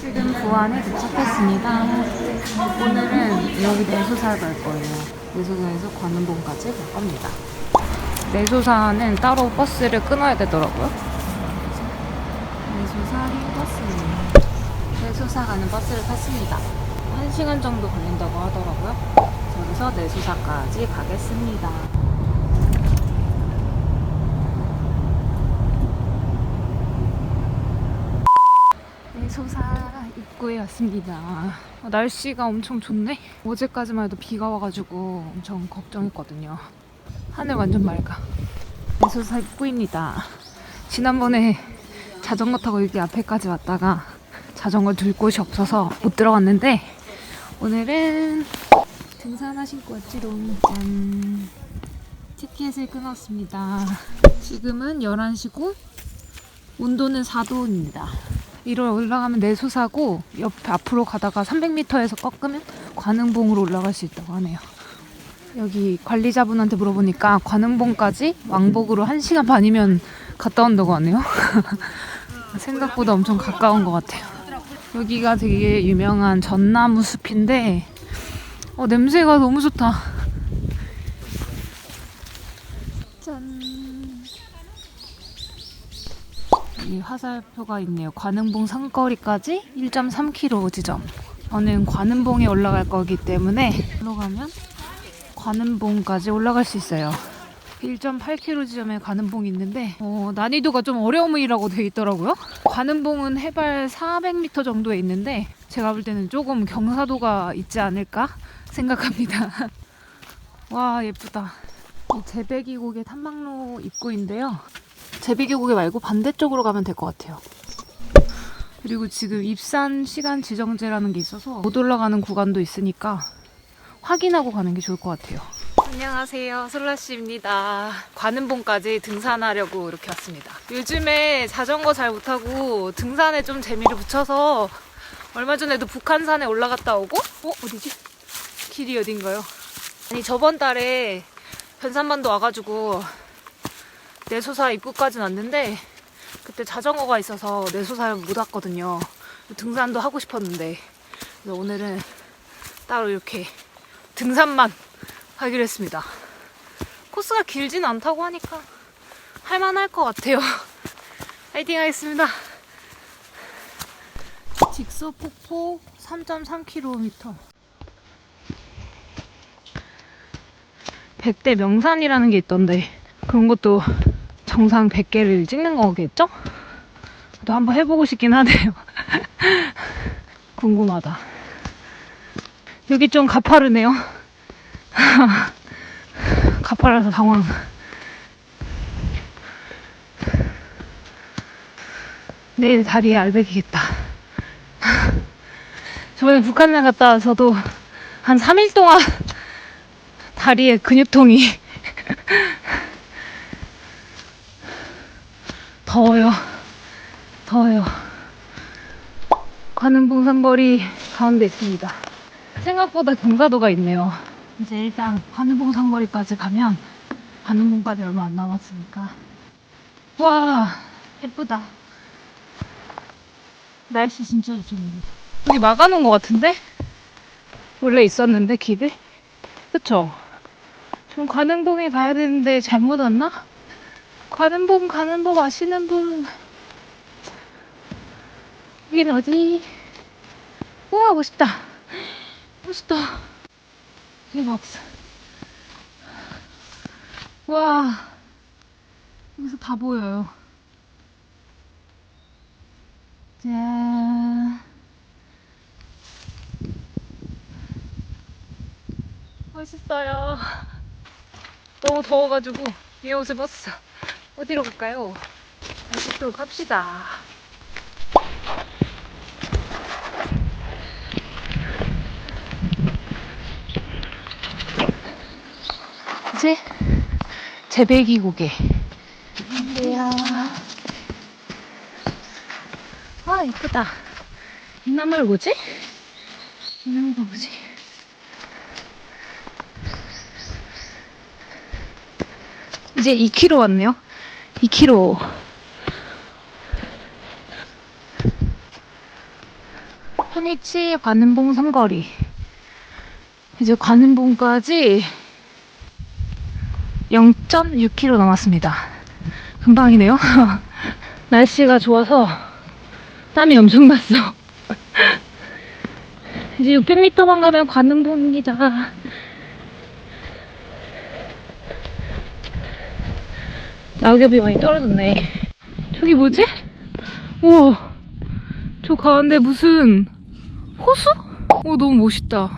지금 부안에 도착했습니다. 오늘은 여기 내소사 갈 거예요. 내소사에서 관음봉까지 갈 겁니다. 내소사는 따로 버스를 끊어야 되더라고요. 내소사 버스. 내소사 가는 버스를 탔습니다. 1시간 정도 걸린다고 하더라고요. 저기서 내소사까지 가겠습니다. 내소사 입구에 왔습니다. 어, 날씨가 엄청 좋네. 어제까지만 해도 비가 와가지고 엄청 걱정했거든요. 하늘 완전 맑아. 내소사 입구입니다. 지난번에 자전거 타고 여기 앞에까지 왔다가 자전거 둘 곳이 없어서 못 들어갔는데 오늘은 등산화 신고 왔지롱. 짠. 티켓을 끊었습니다. 지금은 11시고 온도는 4도입니다. 이로 올라가면 내소사고 옆에 앞으로 가다가 300m에서 꺾으면 관흥봉으로 올라갈 수 있다고 하네요. 여기 관리자분한테 물어보니까 관흥봉까지 왕복으로 1시간 반이면 갔다 온다고 하네요. 생각보다 엄청 가까운 것 같아요. 여기가 되게 유명한 전나무 숲인데 어, 냄새가 너무 좋다. 짠. 이 화살표가 있네요. 관음봉 상거리까지 1.3km 지점. 저는 관음봉에 올라갈 거기 때문에 올라가면 관음봉까지 올라갈 수 있어요. 1.8km 지점에 관음봉이 있는데 어, 난이도가 좀 어려움이라고 돼 있더라고요. 관음봉은 해발 400m 정도에 있는데 제가 볼 때는 조금 경사도가 있지 않을까 생각합니다. 와 예쁘다. 이 제배기 고개 탐방로 입구인데요. 제비기 고개 말고 반대쪽으로 가면 될 것 같아요. 그리고 지금 입산 시간 지정제라는 게 있어서 못 올라가는 구간도 있으니까 확인하고 가는 게 좋을 것 같아요. 안녕하세요. 솔라씨입니다. 관음봉까지 등산하려고 이렇게 왔습니다. 요즘에 자전거 잘 못하고 등산에 좀 재미를 붙여서 얼마 전에도 북한산에 올라갔다 오고 어? 어디지? 길이 어딘가요? 아니 저번 달에 변산반도 와가지고 내소사 입구까지는 왔는데 그때 자전거가 있어서 내소사를 못 왔거든요. 등산도 하고 싶었는데 오늘은 따로 이렇게 등산만 하기로 했습니다. 코스가 길진 않다고 하니까 할만할 것 같아요. 파이팅 하겠습니다. 직소 폭포 3.3km. 100대 명산이라는 게 있던데 그런 것도 정상 100개를 찍는 거겠죠? 또 한번 해보고 싶긴 하네요. 궁금하다. 여기 좀 가파르네요. 가파라서 당황. 내일 다리에 알배기겠다. 저번에 북한에 갔다 와서도 한 3일 동안 다리에 근육통이 더워요. 더워요. 가는 봉산거리 가운데 있습니다. 생각보다 경사도가 있네요. 이제 일단 관음봉산거리까지 가면 관음봉까지 얼마 안 남았으니까 와 예쁘다 날씨 진짜 좋네 여기 막아놓은 것 같은데? 원래 있었는데 길을? 그쵸? 좀 관음봉에 가야 되는데 잘못 왔나? 관음봉 가는 법 아시는 분 여긴 어디? 우와 멋있다 멋있다 대박 와 여기서 다 보여요. 짠. 멋있어요. 너무 더워가지고 이 옷을 벗었어. 어디로 갈까요? 또 갑시다 맛의 재배기 고개. 안녕하세요. 아, 이쁘다. 이 나물 뭐지? 이나물가 뭐지? 이제 2km 왔네요. 2km. 편의치 관음봉 삼거리. 이제 관음봉까지 0.6km 남았습니다. 금방이네요. 날씨가 좋아서 땀이 엄청 났어. 이제 600m만 가면 관음봉입니다. 낙엽이 많이 떨어졌네. 저기 뭐지? 우와. 저 가운데 무슨 호수? 오, 너무 멋있다.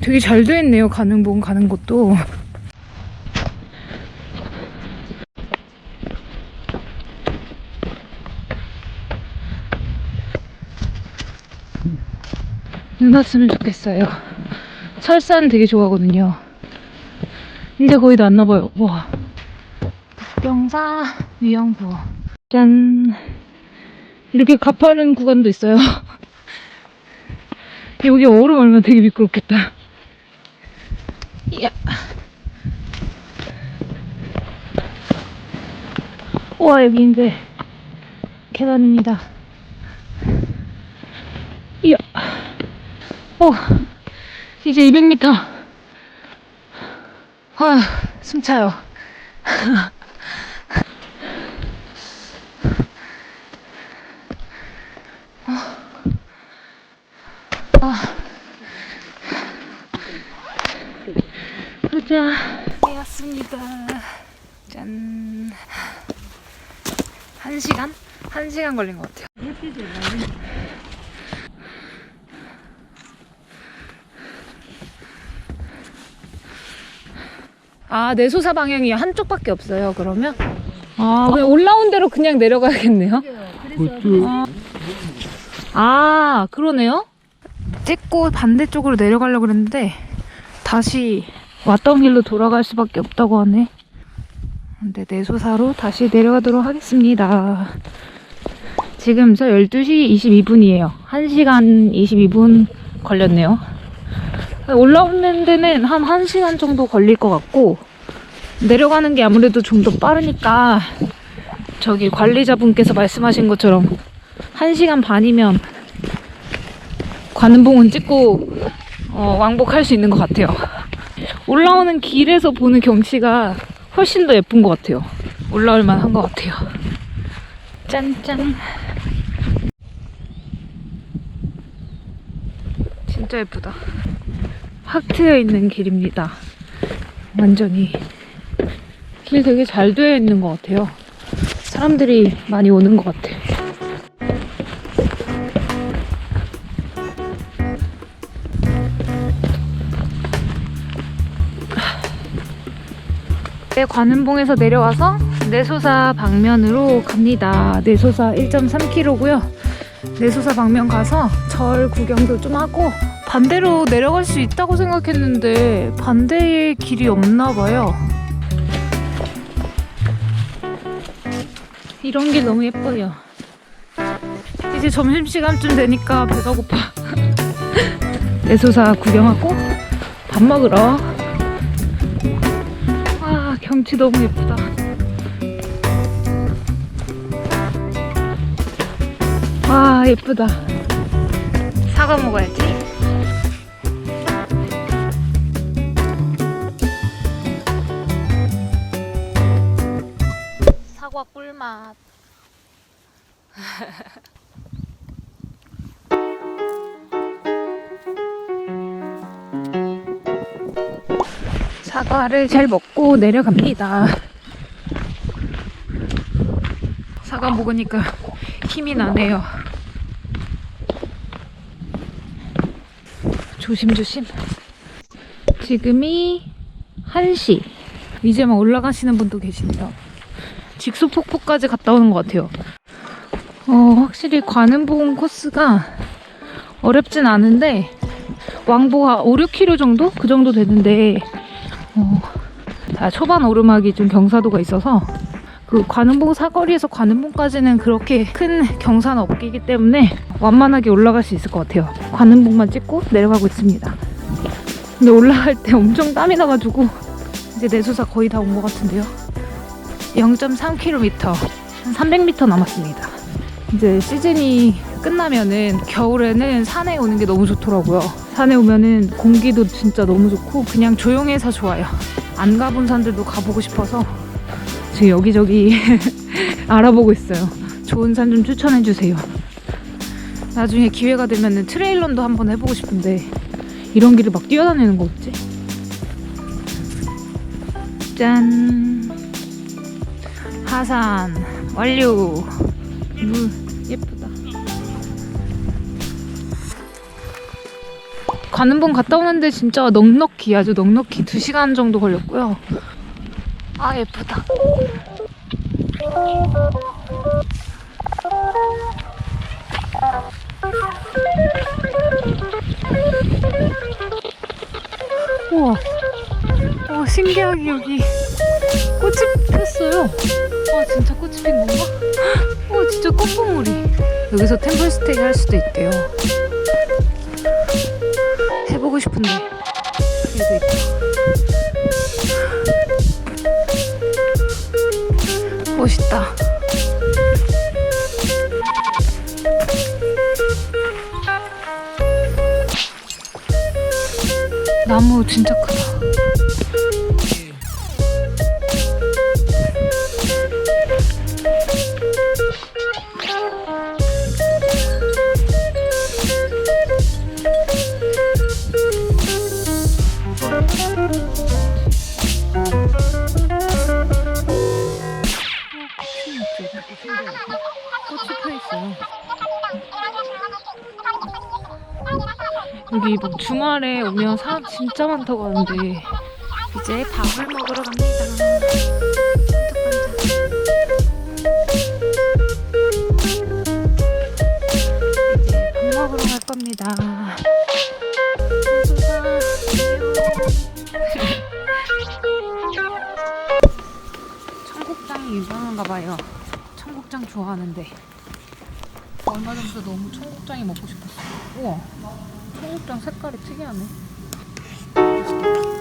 되게 잘 돼 있네요. 가는봉 가는 곳도. 눈 왔으면 좋겠어요. 설산 되게 좋아하거든요. 이제 거의 다 왔나 봐요. 와. 북경사 위영부. 짠. 이렇게 가파른 구간도 있어요. 여기 얼음 얼면 되게 미끄럽겠다. 이야. 우와, 여기 이제 계단입니다. 이야. 어, 이제 200m. 아, 숨 차요. 보자. 왔습니다. 짠. 한 시간? 한 시간 걸린 것 같아요. 아, 내소사 방향이 한쪽밖에 없어요, 그러면? 아, 그냥 올라온 대로 그냥 내려가야겠네요. 아, 아, 그러네요? 찍고 반대쪽으로 내려가려고 그랬는데, 다시 왔던 길로 돌아갈 수밖에 없다고 하네. 근데 내소사로 다시 내려가도록 하겠습니다. 지금 저 12시 22분이에요. 1시간 22분 걸렸네요. 올라오는 데는 한 1시간 정도 걸릴 것 같고, 내려가는 게 아무래도 좀 더 빠르니까, 저기 관리자분께서 말씀하신 것처럼 1시간 반이면 관음봉은 찍고 어, 왕복할 수 있는 것 같아요. 올라오는 길에서 보는 경치가 훨씬 더 예쁜 것 같아요. 올라올 만한 것 같아요. 짠짠. 진짜 예쁘다. 확 트여 있는 길입니다. 완전히. 길 되게 잘 되어 있는 것 같아요. 사람들이 많이 오는 것 같아요. 네, 관음봉에서 내려와서 내소사 방면으로 갑니다. 내소사 1.3km고요. 내소사 방면 가서 절 구경도 좀 하고 반대로 내려갈 수 있다고 생각했는데 반대의 길이 없나 봐요. 이런 길 너무 예뻐요. 이제 점심시간쯤 되니까 배가 고파. 내소사 구경하고 밥 먹으러 아, 경치 너무 예쁘다. 와, 예쁘다. 사과 먹어야지. 사과 꿀맛. 사과를 잘 먹고 내려갑니다. 사과 먹으니까 힘이 나네요. 조심조심. 지금이 1시. 이제 막 올라가시는 분도 계시네요. 직소폭포까지 갔다 오는 것 같아요. 어, 확실히 관음봉 코스가 어렵진 않은데, 왕보가 5, 6km 정도? 그 정도 되는데, 어, 자, 초반 오르막이 좀 경사도가 있어서 그 관음봉 사거리에서 관음봉까지는 그렇게 큰 경사는 없기 때문에 완만하게 올라갈 수 있을 것 같아요. 관음봉만 찍고 내려가고 있습니다. 근데 올라갈 때 엄청 땀이 나가지고 이제 내수사 거의 다 온 것 같은데요. 0.3km, 한 300m 남았습니다. 이제 시즌이 끝나면은 겨울에는 산에 오는 게 너무 좋더라고요. 산에 오면은 공기도 진짜 너무 좋고 그냥 조용해서 좋아요. 안 가본 산들도 가보고 싶어서 지금 여기저기 알아보고 있어요. 좋은 산 좀 추천해 주세요. 나중에 기회가 되면은 트레일런도 한번 해보고 싶은데 이런 길을 막 뛰어다니는 거 없지? 짠 하산 완료. 물 예쁘다. 관음봉 갔다 오는데 진짜 넉넉히 아주 넉넉히 2시간 정도 걸렸고요. 아 예쁘다. 우와. 어, 신기하게 여기 꽃이 폈어요. 와, 진짜 꽃이 핀 건가? 어, 진짜 꽃봉우리. 여기서 템플스테이 할 수도 있대요. 해보고 싶은데. 그래도 있다. 멋있다. 나무 진짜 크다. 주말에 오면 사람 진짜 많다고 하는데 이제 밥을 먹으러 갑니다. 이제 밥 먹으러 갈 겁니다. 청국장이 유명한가 봐요. 청국장 좋아하는데 얼마 전부터 너무 청국장이 먹고 싶었어. 우와, 청국장 색깔이 특이하네. 맛있겠다.